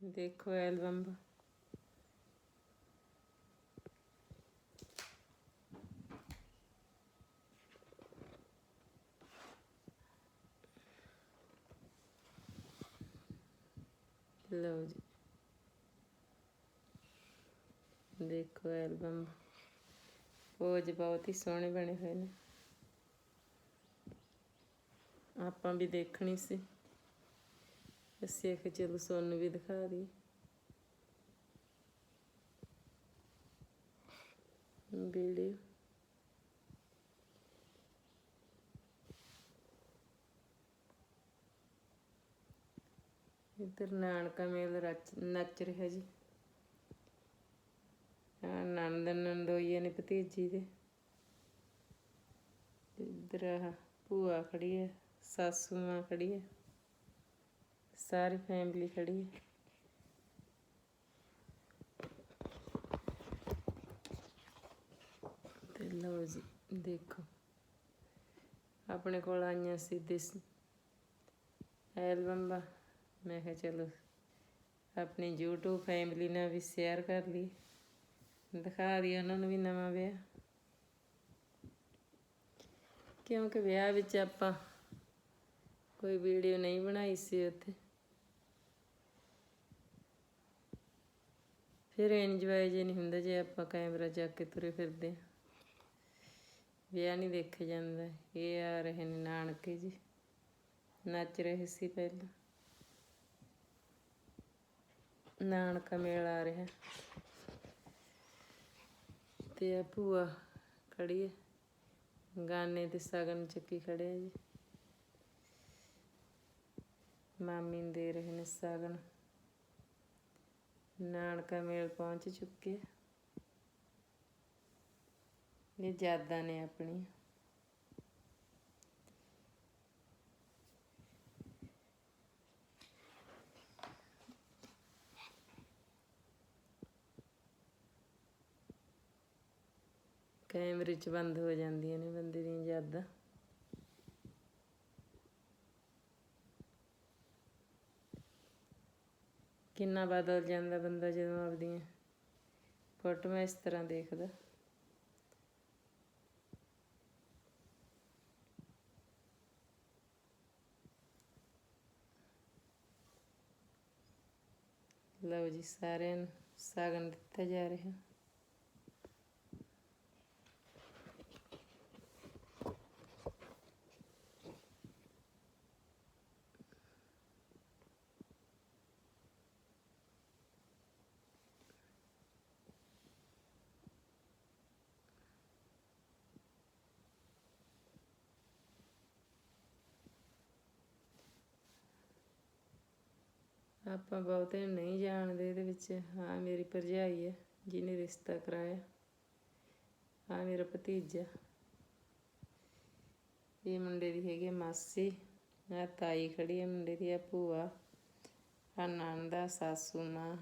ਦੇਖੋ, ਐਲਬਮ। ਲਓ ਜੀ। ਦੇਖੋ, ਐਲਬਮ। ਪੋਜ ਬਹੁਤ ਹੀ ਸੋਹਣੇ ਬਣੇ ਹੋਏ ਨੇ। ਆਪਾਂ ਵੀ ਦੇਖਣੀ ਸੀ। ਅਸੀਂ ਆਖਿਆ ਚਲੋ ਸੋਨੂੰ ਵੀ ਦਿਖਾ ਦੀ। ਵੀਡੀਓ ਇੱਧਰ ਨਾਨਕਾ ਮੇਲ ਰਚ, ਨੱਚ ਰਿਹਾ ਜੀ। ਆਹ ਨੰਦ ਨੰਦੋਈਏ ਨੇ ਭਤੀਜੀ ਦੇ। ਇਧਰ ਆਹ ਭੂਆ ਖੜੀ ਹੈ, ਸਾਸੂ ਮਾਂ ਖੜੀ ਹੈ। ਸਾਰੀ ਫੈਮਿਲੀ ਖੜੀ ਹੈ। ਤੇ ਲਓ ਜੀ, ਦੇਖੋ। ਆਪਣੇ ਕੋਲ ਆਈਆਂ ਸੀ ਦਿਸ ਐਲਬਮ ਦਾ ਮੈਂ ਕਿਹਾ ਚਲੋ, ਆਪਣੀ YouTube ਫੈਮਿਲੀ ਨਾਲ ਵੀ ਸ਼ੇਅਰ ਕਰ ਲਈ ਦਿਖਾ ਦੀ ਉਹਨਾਂ ਨੂੰ ਵੀ ਨਵਾਂ ਵਿਆਹ। ਕਿਉਂਕਿ ਵਿਆਹ ਵਿੱਚ ਆਪਾਂ ਕੋਈ ਵੀਡੀਓ ਨਹੀਂ ਬਣਾਈ ਸੀ ਉੱਥੇ। ਫਿਰ ਇੰਜੋਏ ਜੇ ਨਹੀਂ ਹੁੰਦਾ, ਜੇ ਆਪਾਂ ਕੈਮਰਾ ਚੱਕ ਕੇ ਤੁਰੇ ਫਿਰਦੇ ਹਾਂ। ਵਿਆਹ ਨਹੀਂ ਦੇਖਿਆ ਜਾਂਦਾ। ਇਹ ਆ ਰਹੇ ਨੇ ਨਾਨਕੇ ਜੀ। ਨੱਚ ਰਹੇ ਸੀ ਪਹਿਲਾਂ। ਨਾਨਕਾ ਮੇਲ ਆ ਰਿਹਾ। ਤੇ ਆ ਭੂਆ ਖੜੀ ਹੈ। ਗਾਨੇ ਤੇ ਸਗਨ ਚੱਕੀ ਖੜੇ ਆ ਜੀ। ਮਾਮੀ ਦੇ ਰਹੇ ਨੇ ਸਗਨ। ਨਾਨਕਾ ਮੇਲ ਪਹੁੰਚ ਚੁੱਕੇ ਇਹ ਯਾਦਾਂ ਨੇ ਆਪਣੀਆਂ। ਕੈਮਰੇ 'ਚ ਬੰਦ ਹੋ ਜਾਂਦੀਆਂ ਨੇ ਬੰਦੇ ਦੀਆਂ ਯਾਦਾਂ। ਕਿੰਨਾ ਬਦਲ ਜਾਂਦਾ ਬੰਦਾ ਜਦੋਂ ਆਪਦੀਆਂ ਫੋਟੋਆਂ ਇਸ ਤਰ੍ਹਾਂ ਦੇਖਦਾ। ਲਓ ਜੀ, ਸਾਰਿਆਂ ਨੂੰ ਸਾਗਨ ਦਿੱਤਾ ਜਾ ਰਿਹਾ। ਆਪਾਂ ਬਹੁਤੇ ਨਹੀਂ ਜਾਣਦੇ ਇਹਦੇ ਵਿੱਚ ਹਾਂ ਮੇਰੀ ਭਰਜਾਈ ਹੈ, ਜਿਹਨੇ ਰਿਸ਼ਤਾ ਕਰਾਇਆ। ਹਾਂ ਮੇਰਾ ਭਤੀਜਾ। ਇਹ ਮੁੰਡੇ ਦੀ ਹੈਗੀ ਮਾਸੀ ਆ ਤਾਈ ਖੜੀ ਹੈ ਮੁੰਡੇ ਦੀ ਆ ਭੂਆ ਆ ਨੰਦਾ ਸਾਸੂ, ਮਾਂ।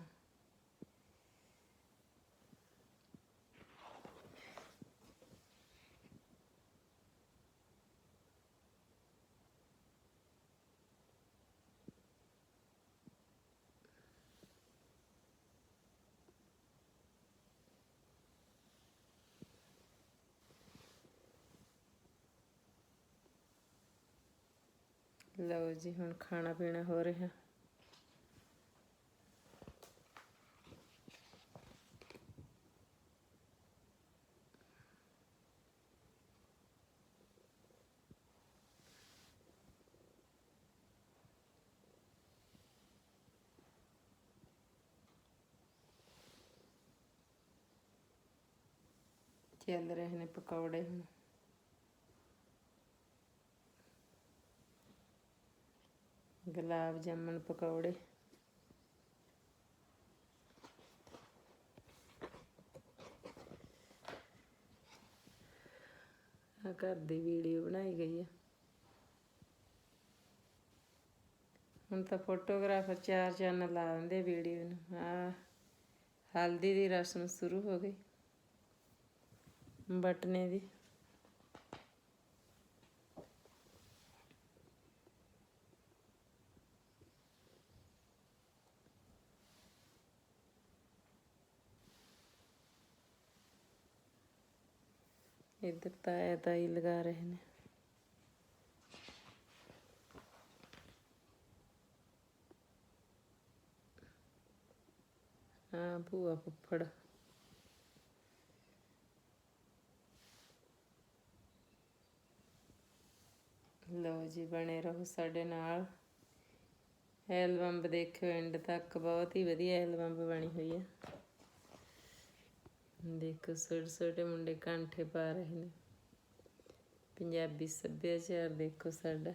ਲਓ ਜੀ ਹੁਣ ਖਾਣਾ ਪੀਣਾ ਹੋ ਰਿਹਾ। ਚੱਲ ਰਹੇ ਨੇ ਪਕੌੜੇ ਹੁਣ। ਗੁਲਾਬ ਜਾਮਣ, ਪਕੌੜੇ। ਆ ਘਰ ਦੀ ਵੀਡੀਓ ਬਣਾਈ ਗਈ ਆ। ਹੁਣ ਤਾਂ ਫੋਟੋਗ੍ਰਾਫਰ ਚਾਰ ਚੈਨਲ ਲਾ ਦਿੰਦੇ ਵੀਡੀਓ ਨੂੰ। ਆ ਹਲਦੀ ਦੀ ਰਸਮ ਸ਼ੁਰੂ ਹੋ ਗਈ। ਬਟਨੇ ਦੀ। ਇੱਧਰ ਤਾਇਆ ਤਾਈ ਲਗਾ ਰਹੇ ਨੇ। ਹਾਂ, ਭੂਆ ਫੁੱਫੜ। ਲਓ ਜੀ, ਬਣੇ ਰਹੋ ਸਾਡੇ ਨਾਲ। ਐਲਬਮ ਦੇਖਿਓ ਐਂਡ ਤੱਕ। ਬਹੁਤ ਹੀ ਵਧੀਆ ਐਲਬਮ ਬਣੀ ਹੋਈ ਹੈ। ਦੇਖੋ ਛੋਟੇ ਛੋਟੇ ਮੁੰਡੇ ਕਾਂਠੇ ਪਾ ਰਹੇ ਨੇ। ਪੰਜਾਬੀ ਸੱਭਿਆਚਾਰ ਦੇਖੋ ਸਾਡਾ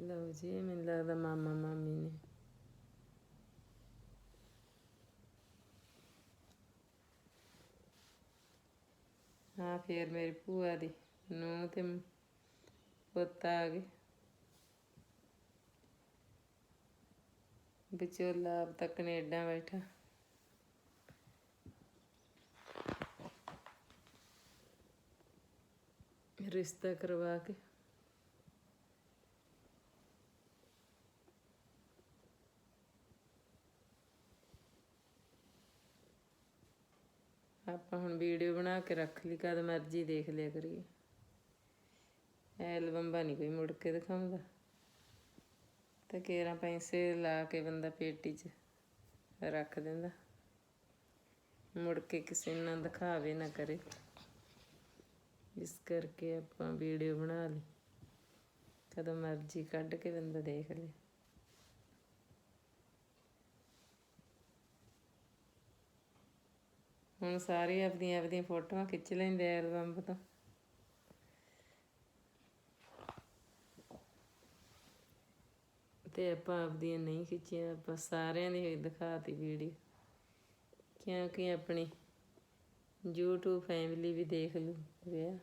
ਲਓ ਜੀ, ਮੈਨੂੰ ਲੱਗਦਾ ਮਾਮਾ ਮਾਮੀ ਨੇ। ਹਾਂ, ਫੇਰ ਮੇਰੀ ਭੂਆ ਦੀ ਨੂੰਹ ਤੇ ਪੁੱਤ ਆ ਗਏ। ਵਿਚੋਲਾ ਆਪ ਤਾਂ ਕੈਨੇਡਾ ਬੈਠਾ। ਰਿਸ਼ਤਾ ਕਰਵਾ ਕੇ ਆਪਾਂ ਹੁਣ ਵੀਡੀਓ ਬਣਾ ਕੇ ਰੱਖ ਲਈ, ਕਦ ਮਰਜ਼ੀ ਦੇਖ ਲਿਆ ਕਰੀਏ। ਐਲਬਮ ਬਣੀ ਕੋਈ ਮੁੜ ਕੇ ਦਿਖਾਉਂਦਾ। ਤਾਂ ਕੇਰਾਂ ਪੈਸੇ ਲਾ ਕੇ ਬੰਦਾ ਪੇਟੀ 'ਚ ਰੱਖ ਦਿੰਦਾ। ਮੁੜ ਕੇ ਕਿਸੇ ਨੂੰ ਦਿਖਾਵੇ, ਨਾ ਕਰੇ। ਇਸ ਕਰਕੇ ਆਪਾਂ ਵੀਡੀਓ ਬਣਾ ਲਈ। ਕਦੋਂ ਮਰਜ਼ੀ ਕੱਢ ਕੇ ਬੰਦਾ ਦੇਖ ਲੇ। ਹੁਣ ਸਾਰੇ ਆਪਦੀਆਂ ਆਪਦੀਆਂ ਫੋਟੋਆਂ ਖਿੱਚ ਲੈਂਦੇ ਆ ਐਲਬਮ ਤੋਂ। ਤੇ ਆਪਾਂ ਆਪਦੀਆਂ ਨਹੀਂ ਖਿੱਚੀਆਂ, ਆਪਾਂ ਸਾਰਿਆਂ ਦੀ ਹੋਈ ਦਿਖਾਤੀ ਵੀਡੀਓ ਕਿਉਂਕਿ ਆਪਣੀ YouTube ਫੈਮਿਲੀ ਵੀ ਦੇਖ ਲੂ ਵਿਆਹ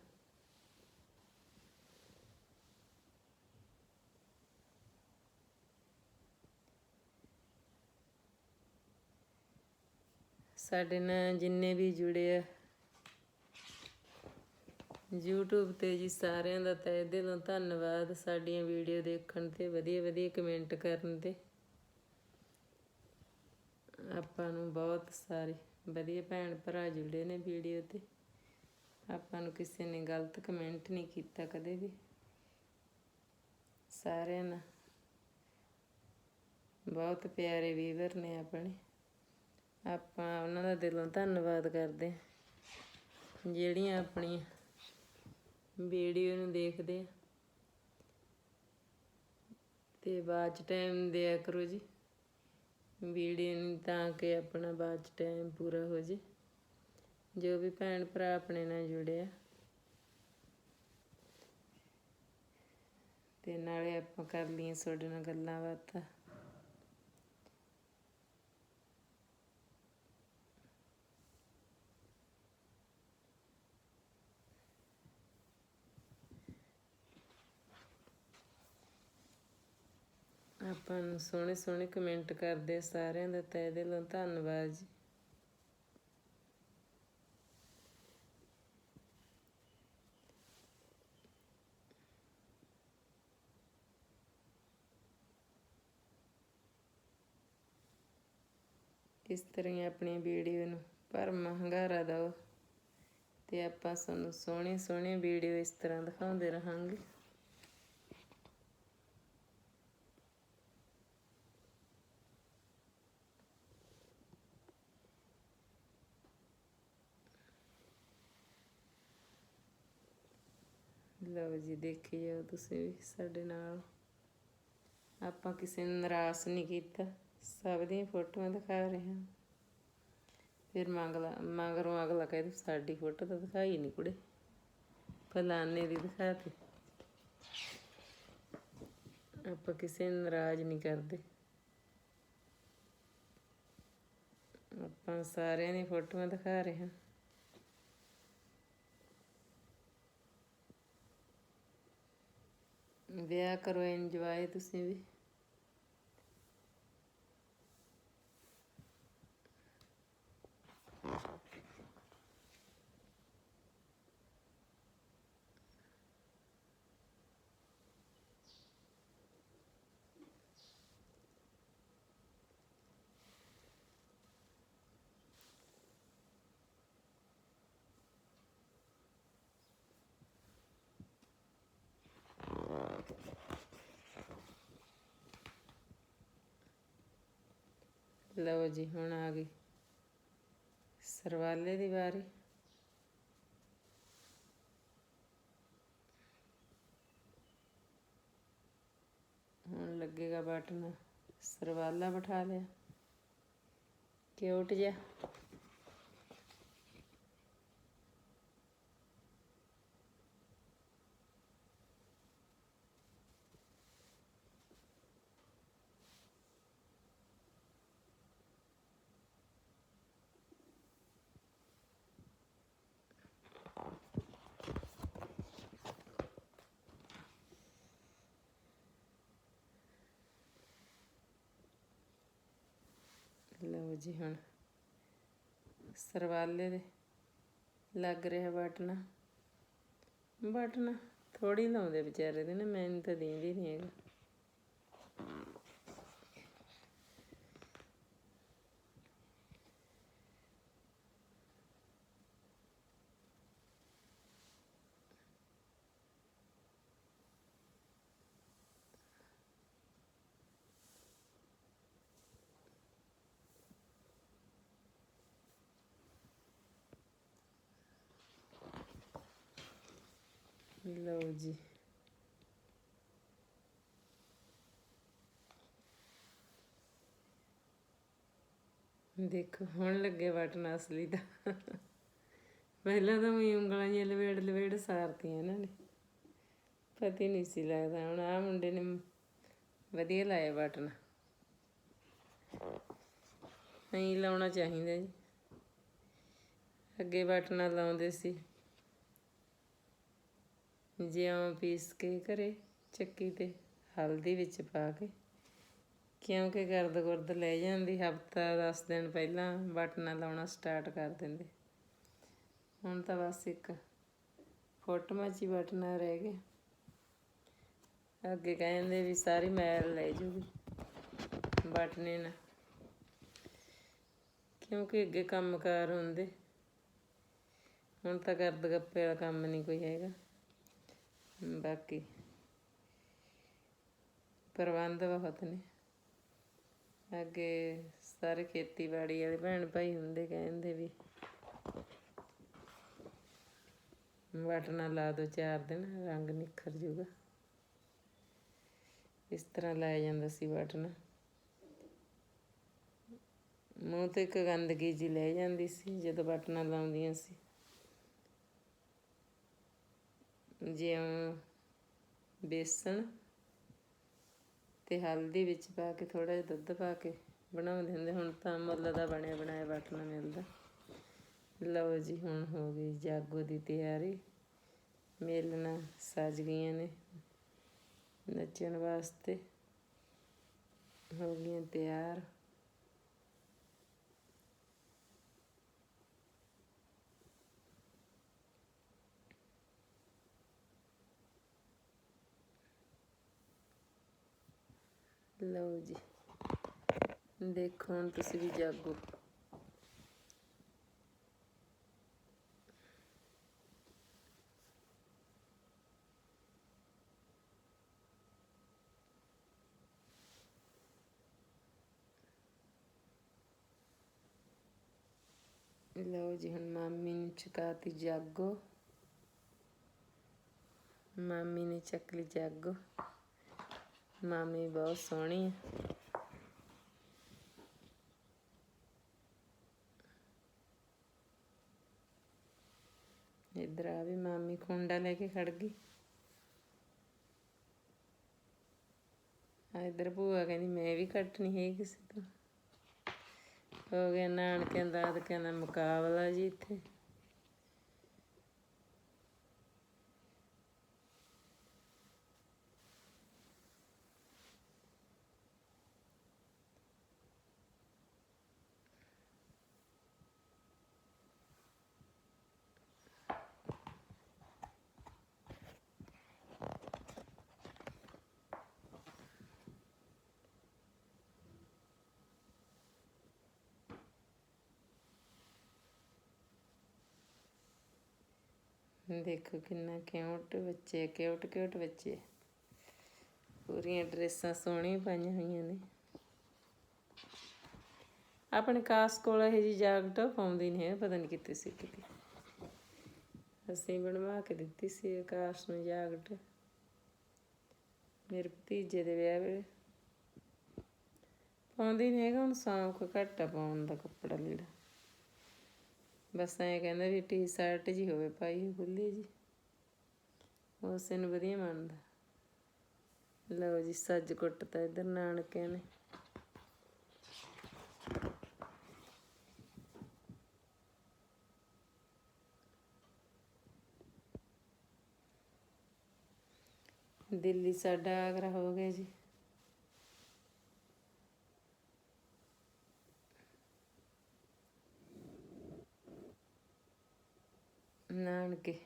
ਸਾਡੇ ਨਾਲ ਜਿੰਨੇ ਵੀ ਜੁੜੇ ਆ। YouTube ਤੇ ਜੀ ਸਾਰਿਆਂ ਦਾ ਤਹਿ ਦਿਲੋਂ ਧੰਨਵਾਦ, ਸਾਡੀਆਂ ਵੀਡੀਓ ਦੇਖਣ ਤੇ, ਵਧੀਆ ਵਧੀਆ ਕਮੈਂਟ ਕਰਨ ਤੇ। ਆਪਾਂ ਨੂੰ ਬਹੁਤ ਸਾਰੇ ਵਧੀਆ ਭੈਣ ਭਰਾ ਜੁੜੇ ਨੇ ਵੀਡੀਓ ਤੇ। ਆਪਾਂ ਨੂੰ ਕਿਸੇ ਨੇ ਗਲਤ ਕਮੈਂਟ ਨਹੀਂ ਕੀਤਾ ਕਦੇ ਵੀ। ਸਾਰਿਆਂ ਨਾਲ ਬਹੁਤ ਪਿਆਰੇ ਵੀਵਰ ਨੇ ਆਪਣੇ। ਆਪਾਂ ਉਹਨਾਂ ਦਾ ਦਿਲੋਂ ਧੰਨਵਾਦ ਕਰਦੇ ਹਾਂ। ਜਿਹੜੀਆਂ ਆਪਣੀਆਂ ਵੀਡੀਓ ਨੂੰ ਦੇਖਦੇ ਆ। ਤੇ ਬਾਅਦ ਚ ਟਾਈਮ ਦਿਆ ਕਰੋ ਜੀ। ਵੀਡੀਓ ਨੂੰ ਤਾਂ ਕਿ ਆਪਣਾ ਬਾਅਦ ਚ ਟਾਈਮ ਪੂਰਾ ਹੋ ਜੇ। ਜੋ ਵੀ ਭੈਣ ਭਰਾ ਆਪਣੇ ਨਾਲ ਜੁੜਿਆ ਤੇ ਨਾਲੇ ਆਪਾਂ ਕਰ ਲਈਆਂ ਤੁਹਾਡੇ ਨਾਲ ਗੱਲਾਂ ਬਾਤਾਂ। ਆਪਾਂ ਨੂੰ ਸੋਹਣੇ ਸੋਹਣੇ ਕਮੈਂਟ ਕਰਦੇ ਸਾਰਿਆਂ ਦਾ ਤਹਿ ਦਿਲੋਂ ਧੰਨਵਾਦ ਜੀ। ਇਸ ਤਰ੍ਹਾਂ ਹੀ ਆਪਣੀ ਵੀਡੀਓ ਨੂੰ ਭਰਮਾ ਹੰਗਾਰਾ ਦਿਓ ਤੇ ਆਪਾਂ ਸਾਨੂੰ ਸੋਹਣੇ ਸੋਹਣੇ ਵੀਡੀਓ ਇਸ ਤਰ੍ਹਾਂ ਦਿਖਾਉਂਦੇ ਰਹਾਂਗੇ। ਲਓ ਜੀ ਦੇਖੀ ਜਾਓ ਤੁਸੀਂ ਵੀ ਸਾਡੇ ਨਾਲ। ਆਪਾਂ ਕਿਸੇ ਨੂੰ ਨਿਰਾਸ਼ ਨਹੀਂ ਕੀਤਾ। ਸਭ ਦੀਆਂ ਫੋਟੋਆਂ ਦਿਖਾ ਰਹੇ ਹਾਂ। ਫਿਰ ਮੰਗਲਾ, ਮਗਰੋਂ ਅਗਲਾ ਕਹਿੰਦਾ ਸਾਡੀ ਫੋਟੋ ਤਾਂ ਦਿਖਾਈ ਨਹੀਂ ਕੁੜੇ। ਫਲਾਨੇ ਦੀ ਦਿਖਾਤੀ ਆਪਾਂ ਕਿਸੇ ਨੂੰ ਨਾਰਾਜ਼ ਨਹੀਂ ਕਰਦੇ। ਆਪਾਂ ਸਾਰਿਆਂ ਦੀ ਫੋਟੋਆਂ ਦਿਖਾ ਰਹੇ ਹਾਂ। ਵਿਆਹ ਕਰੋ ਇੰਜੋਏ ਤੁਸੀਂ ਵੀ। ਲਓ ਜੀ, ਹੁਣ ਆ ਗਈ ਸਰਵਾਲੇ ਦੀ ਵਾਰੀ। ਹੁਣ ਲੱਗੇਗਾ ਬਟਨ, ਸਰਵਾਲਾ ਬਿਠਾ ਲਿਆ। ਕਿਊਟ ਜਿਹਾ ਲਓ ਜੀ ਹੁਣ। ਸਰਵਾਲੇ ਦੇ ਲੱਗ ਰਿਹਾ ਬਟਨਾ। ਬਟਨ ਥੋੜੀ ਲਾਉਂਦੇ ਵਿਚਾਰੇ ਦੇ ਨਾ, ਮੈਨੂੰ ਤਾਂ ਦੀਂਦੀ ਨਹੀਂ ਹੈਗਾ। ਲਓ ਜੀ ਦੇਖੋ, ਹੁਣ ਲੱਗੇ ਬਟਨ ਅਸਲੀ ਦਾ। ਪਹਿਲਾਂ ਤਾਂ ਮੈਂ ਉਂਗਲਾਂ ਜਿਹੀਆਂ ਲਵੇੜ ਲਵੇੜ ਸਾਰਤੀਆਂ ਇਹਨਾਂ ਨੇ। ਪਤਾ ਨਹੀਂ ਸੀ ਲੱਗਦਾ, ਹੁਣ ਆ ਮੁੰਡੇ ਨੇ ਵਧੀਆ ਲਾਇਆ ਬਟਨ। ਨਹੀਂ ਲਾਉਣਾ ਚਾਹੀਦਾ ਜੀ। ਅੱਗੇ ਬਟਨਾਂ ਲਾਉਂਦੇ ਸੀ। ਜਿਉਂ ਪੀਸ ਕੇ ਘਰੇ ਚੱਕੀ ਤੇ ਹਲਦੀ ਵਿੱਚ ਪਾ ਕੇ, ਕਿਉਂਕਿ ਗਰਦ ਗੁਰਦ ਲੈ ਜਾਂਦੀ, ਹਫਤਾ 10 ਦਿਨ ਪਹਿਲਾਂ ਬਟਨਾ ਲਾਉਣਾ ਸਟਾਰਟ ਕਰ ਦਿੰਦੇ। ਹੁਣ ਤਾਂ ਬਸ ਇੱਕ ਫੋਟੋਆਂ 'ਚ ਹੀ ਬਟਨਾਂ ਰਹਿ ਗਏ। ਅੱਗੇ ਕਹਿੰਦੇ ਵੀ ਸਾਰੀ ਮੈਲ ਲੈ ਜੂਗੀ, ਬਟਨੇ ਨਾ। ਕਿਉਂਕਿ ਅੱਗੇ ਕੰਮਕਾਰ ਹੁੰਦੇ। ਹੁਣ ਤਾਂ ਗਰਦ ਗੱਪੇ ਵਾਲਾ ਕੰਮ ਨਹੀਂ ਕੋਈ ਹੈਗਾ। ਬਾਕੀ ਪ੍ਰਬੰਧ ਬਹੁਤ ਨੇ। ਅੱਗੇ ਸਾਰੇ ਖੇਤੀਬਾੜੀ ਵਾਲੇ ਭੈਣ ਭਾਈ ਹੁੰਦੇ ਕਹਿੰਦੇ ਵੀ ਬਟਨਾ ਲਾ ਦੋ ਚਾਰ ਦਿਨ, ਰੰਗ ਨਿਖਰ ਜੂਗਾ। ਇਸ ਤਰ੍ਹਾਂ ਲਾਇਆ ਜਾਂਦਾ ਸੀ ਵਟਣਾ ਮੂੰਹ ਤੇ ਇੱਕ ਗੰਦਗੀ ਜੀ ਲੈ ਜਾਂਦੀ ਸੀ ਜਦੋਂ ਬਟਨਾਂ ਲਾਉਂਦੀਆਂ ਸੀ। ਜਿਉਂ ਬੇਸਣ ਤੇ ਹਲਦੀ ਵਿੱਚ ਪਾ ਕੇ ਥੋੜਾ ਜਿਹਾ ਦੁੱਧ ਪਾ ਕੇ ਬਣਾਉਂਦੇ ਹੁੰਦੇ। ਹੁਣ ਤਾਂ ਮੁੱਲ ਦਾ ਬਣਿਆ, ਬਣਾਇਆ ਬਟਨਾ ਮਿਲਦਾ। ਲਓ ਜੀ, ਹੁਣ ਹੋ ਗਈ ਜਾਗੋ ਦੀ ਤਿਆਰੀ। ਮੇਲਣਾ ਸਜ ਗਈਆਂ ਨੇ ਨੱਚਣ ਵਾਸਤੇ। ਹੋ ਗਈਆਂ ਤਿਆਰ। ਲਓ ਜੀ। ਦੇਖੋ ਹੁਣ ਤੁਸੀਂ ਵੀ ਜਾਗੋ। ਲਓ ਜੀ, ਹੁਣ ਮਾਮੀ ਨੂੰ ਚਕਾਤੀ ਜਾਗੋ। ਮਾਮੀ ਨੇ ਚੱਕ ਲਈ ਜਾਗੋ। ਮਾਮੀ ਬਹੁਤ ਸੋਹਣੀ ਹੈ ਇੱਧਰ ਆ ਵੀ ਮਾਮੀ ਖੁੰਡਾ ਲੈ ਕੇ ਖੜ ਗਈ। ਆ ਇੱਧਰ ਭੂਆ ਕਹਿੰਦੀ, ਮੈਂ ਵੀ ਕੱਟਣੀ ਹੈ ਕਿਸੇ ਤੋਂ ਹੋ ਗਿਆ ਨਾਨਕਿਆਂ ਦਾ ਮੁਕਾਬਲਾ ਜੀ ਇੱਥੇ। ਦੇਖੋ ਕਿੰਨਾ ਕਿਊਟ ਬੱਚੇ ਕਿਊਟ ਕਿਊਟ ਬੱਚੇ ਪੂਰੀਆਂ ਡਰੈਸਾਂ ਸੋਹਣੀਆਂ ਪਾਈਆਂ ਹੋਈਆਂ ਨੇ। ਆਪਣੇ ਕਾਸ ਕੋਲ ਇਹ ਜੀ ਜਾਕਟ ਪਾਉਂਦੀ ਨਹੀਂ ਹੈ ਪਤਾ ਨਹੀਂ ਕਿੱਥੇ ਸੀ ਕਿਤੇ ਅਸੀਂ ਬਣਵਾ ਕੇ ਦਿੱਤੀ ਸੀ ਆਕਾਸ਼ ਨੂੰ ਜਾਕਟ। ਮੇਰੇ ਭਤੀਜੇ ਦੇ ਵਿਆਹ ਵੇਲੇ। ਪਾਉਂਦੀ ਨਹੀਂ ਹੈਗਾ, ਹੁਣ ਸੌਂਕ ਘੱਟ ਆ ਪਾਉਣ ਦਾ ਕੱਪੜਾ ਲੀੜਾ। ਬਸ ਐਂ ਕਹਿੰਦਾ ਵੀ ਟੀ ਸ਼ਰਟ ਜੀ ਹੋਵੇ ਪਾਈ ਖੁੱਲੀ ਜੀ ਉਸੇ ਨੂੰ ਵਧੀਆ ਮੰਨਦਾ। ਲਓ ਜੀ, ਸੱਜ ਕੁੱਟਤਾ ਇਧਰ ਨਾਨਕਿਆਂ ਨੇ। ਦਿੱਲੀ ਸਾਡਾ ਆਗਰਾ ਹੋ ਗਿਆ ਜੀ। ਨਾਨਕੇ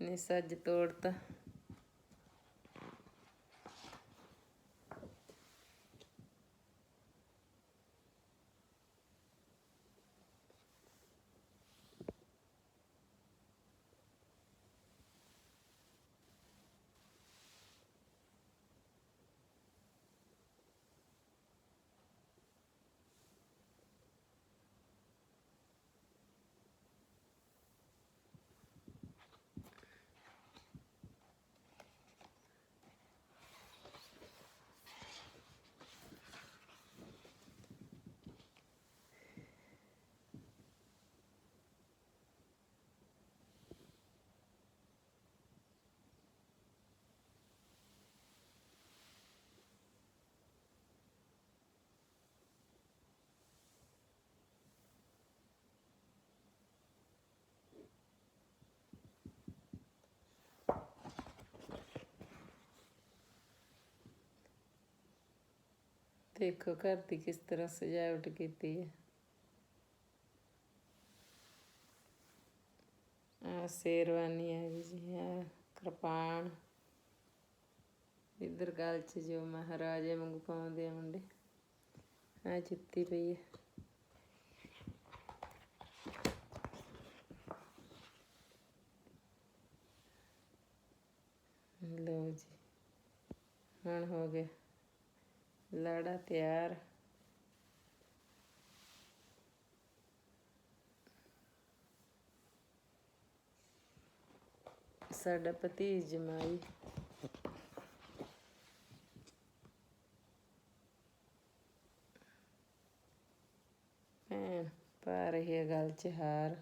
ਨੇ ਸੱਜ ਤੋੜਤਾ ਦੇਖੋ ਘਰ ਦੀ ਕਿਸ ਤਰ੍ਹਾਂ ਸਜਾਵਟ ਕੀਤੀ ਹੈ। ਆ ਸ਼ੇਰਵਾਨੀ ਹੈ ਜੀ ਆ ਕਿਰਪਾਨ। ਇੱਧਰ ਗੱਲ 'ਚ ਜੋ ਮਹਾਰਾਜੇ ਵਾਂਗੂ ਪਾਉਂਦੇ ਆ ਮੁੰਡੇ ਆ ਜੁੱਤੀ ਪਈ ਹੈ। ਲਓ ਜੀ, ਹੁਣ ਹੋ ਗਿਆ। ਲਾੜਾ ਤਿਆਰ ਸਾਡਾ ਭਤੀਜ ਜਮਾਈ ਭੈਣ ਪਾ ਰਹੀ ਹੈ ਗੱਲ 'ਚ ਹਾਰ।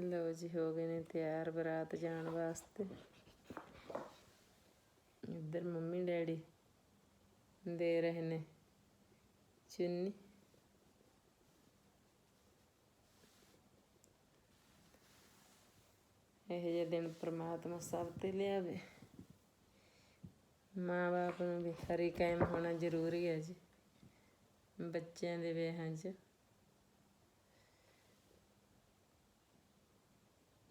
ਲਓ ਜੀ, ਹੋ ਗਏ ਨੇ ਤਿਆਰ ਬਰਾਤ ਜਾਣ ਵਾਸਤੇ। ਇੱਧਰ ਮੰਮੀ ਡੈਡੀ ਦੇ ਰਹੇ ਨੇ ਚੁੰਨੀ। ਇਹ ਜਿਹੇ ਦਿਨ ਪ੍ਰਮਾਤਮਾ ਸਭ ਤੇ ਲਿਆਵੇ। ਮਾਂ ਬਾਪ ਨੂੰ ਵੀ ਹਰੀ ਕਾਇਮ ਹੋਣਾ ਜ਼ਰੂਰੀ ਹੈ ਜੀ। ਬੱਚਿਆਂ ਦੇ ਵਿਆਹਾਂ 'ਚ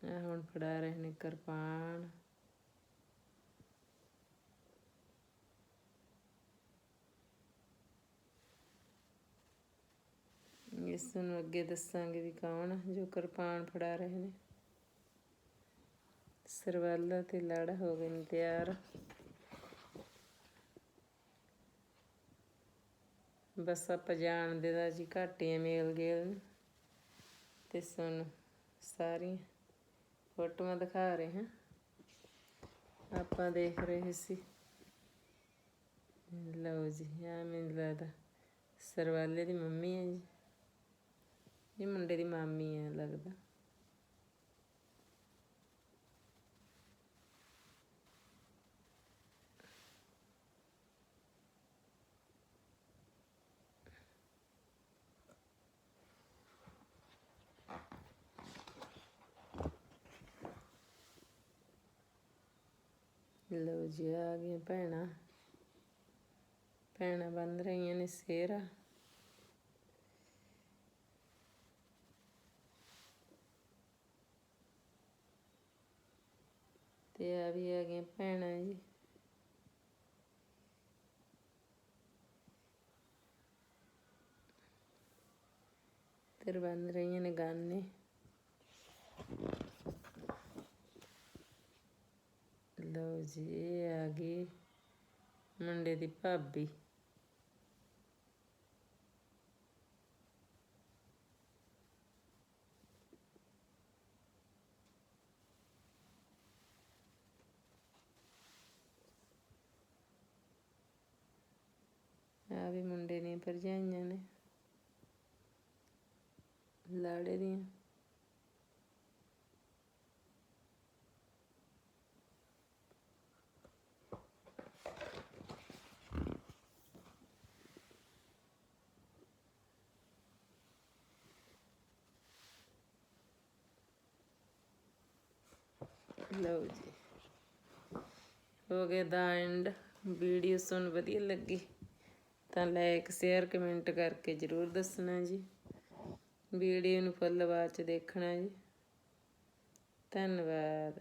ਆ ਹੁਣ ਫੜਾ ਰਹੇ ਨੇ ਕਿਰਪਾਨ। ਇਸ ਨੂੰ ਅੱਗੇ ਦੱਸਾਂਗੇ ਵੀ ਕੌਣ ਜੋ ਕਿਰਪਾਨ ਫੜਾ ਰਹੇ ਨੇ। ਸਰਵਾਲਾ ਤੇ ਲੜ ਹੋ ਗਏ ਨੇ ਤਿਆਰ। ਬਸ ਆਪਾਂ ਜਾਣਦੇ ਦਾ ਜੀ ਘਾਟੀਆਂ ਮੇਲ ਗੇਲ ਤੇ ਸੁਣ ਸਾਰੀਆਂ। ਫੋਟੋਆਂ ਦਿਖਾ ਰਹੇ ਹਾਂ। ਆਪਾਂ ਦੇਖ ਰਹੇ ਸੀ। ਲਓ ਜੀ ਆ ਮੈਨੂੰ ਲੱਗਦਾ ਸਰਵਾਲੇ ਦੀ ਮੰਮੀ ਹੈ ਜੀ। ਇਹ ਮੁੰਡੇ ਦੀ ਮਾਮੀ ਹੈ, ਲੱਗਦਾ। ਲਓ ਜੀ, ਆ ਗਈਆਂ ਭੈਣਾਂ। ਭੈਣਾਂ ਬੰਨ ਰਹੀਆਂ ਨੇ ਸਿਹਰਾ। ਤੇ ਆ ਵੀ ਆ ਗਈਆਂ ਭੈਣਾਂ ਜੀ। ਤੇ ਬੰਨ ਰਹੀਆਂ ਨੇ ਗਾਨੇ। ਲਓ ਜੀ, ਇਹ ਆ ਗਈ ਮੁੰਡੇ ਦੀ ਭਾਬੀ। ਆ ਵੀ ਮੁੰਡੇ ਦੀਆਂ ਭਰਜਾਈਆਂ ਨੇ, ਲਾੜੇ ਦੀਆਂ। ਲਓ ਜੀ। ਹੋ ਗਿਆ ਦਾ ਐਂਡ। ਵੀਡੀਓ ਸੁਣ ਵਧੀਆ ਲੱਗੀ। ਤਾਂ ਲਾਈਕ ਸ਼ੇਅਰ ਕਮੈਂਟ ਕਰਕੇ ਜਰੂਰ ਦੱਸਣਾ ਜੀ। ਵੀਡੀਓ ਨੂੰ ਫੁੱਲ ਬਾਅਦ ਚ ਦੇਖਣਾ ਜੀ। ਧੰਨਵਾਦ।